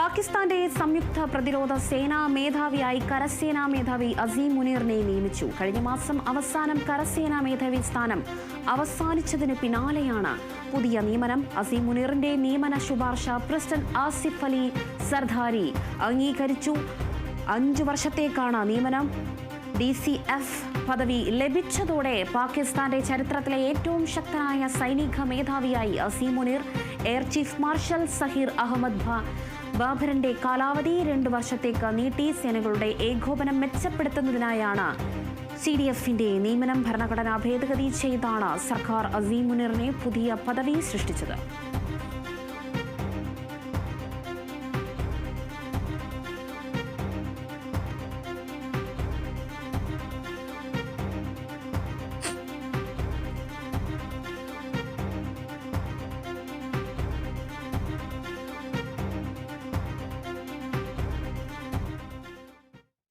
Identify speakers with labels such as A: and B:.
A: പാകിസ്ഥാന്റെ സംയുക്ത പ്രതിരോധ സേനാ മേധാവിയായി കരസേനാ മേധാവി അസീം മുനീറിനെ നിയമിച്ചു. കഴിഞ്ഞ മാസം അവസാനം കരസേനാ മേധാവി സ്ഥാനം അവസാനിച്ചതിന് പിന്നാലെയാണ് പുതിയ നിയമനം. അസീം മുനീറിന്റെ നിയമന ശുപാർശ പ്രസിഡന്റ് ആസിഫ് അലി സർദാരി അംഗീകരിച്ചു. അഞ്ചു വർഷത്തേക്കാണ് നിയമനം. ഡി സി എഫ് പദവി ലഭിച്ചതോടെ പാകിസ്ഥാന്റെ ചരിത്രത്തിലെ ഏറ്റവും ശക്തനായ സൈനിക മേധാവിയായി Asim Munir air chief marshal Zaheer Ahmed ഭ ബാബറിന്റെ കാലാവധി രണ്ടു വർഷത്തേക്ക് നീട്ടി സേനകളുടെ ഏകോപനം മെച്ചപ്പെടുത്തുന്നതിനായാണ് സി ഡി എഫിന്റെ നിയമനം ഭരണഘടനാ ഭേദഗതി ചെയ്താണ് സർക്കാർ അസീമുനിറിനെ പുതിയ പദവി സൃഷ്ടിച്ചത്.